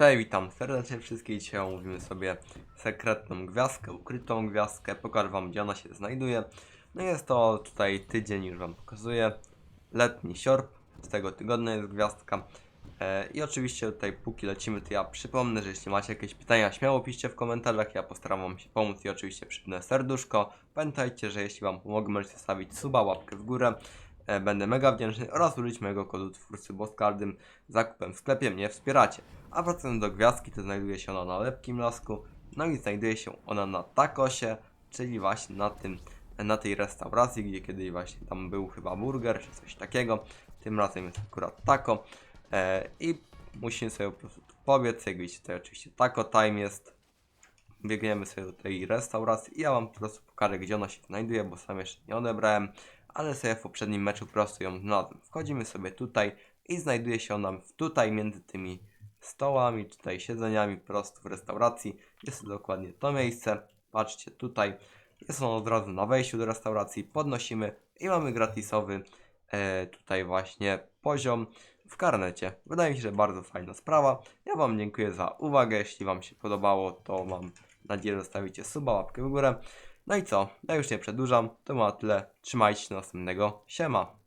Cześć, witam serdecznie wszystkich. Dzisiaj omówimy sobie sekretną gwiazdkę, ukrytą gwiazdkę. Pokażę wam gdzie ona się znajduje. No jest to tutaj tydzień, już wam pokazuję. Letni siorb, z tego tygodnia jest gwiazdka. E, I oczywiście tutaj póki lecimy, to ja przypomnę, że jeśli macie jakieś pytania, śmiało piszcie w komentarzach. Ja postaram wam się pomóc i oczywiście przypnę serduszko. Pamiętajcie, że jeśli wam pomogę, możecie stawić suba, łapkę w górę. E, Będę mega wdzięczny oraz użyć mojego kodu twórcy, bo z każdym zakupem w sklepie mnie wspieracie. A wracając do gwiazdki, to znajduje się ona na lepkim lasku. No i znajduje się ona na takosie, czyli właśnie na tym, na tej restauracji, gdzie kiedyś właśnie tam był chyba burger czy coś takiego. Tym razem jest akurat taco. E, I musimy sobie po prostu tu pobiec, jak widzicie tutaj oczywiście taco time jest. Biegniemy sobie do tej restauracji i ja wam po prostu pokażę gdzie ona się znajduje, bo sam jeszcze nie odebrałem, ale sobie w poprzednim meczu po prostu ją znalazłem. Wchodzimy sobie tutaj i znajduje się ona tutaj między tymi stołami, czy tutaj siedzeniami prostu w restauracji. Jest to dokładnie to miejsce. Patrzcie tutaj. Jest ono od razu na wejściu do restauracji. Podnosimy i mamy gratisowy e, tutaj właśnie poziom w karnecie. Wydaje mi się, że bardzo fajna sprawa. Ja Wam dziękuję za uwagę. Jeśli Wam się podobało, to mam nadzieję, że zostawicie suba, łapkę w górę. No i co? Ja już nie przedłużam. To ma tyle. Trzymajcie się następnego. Siema.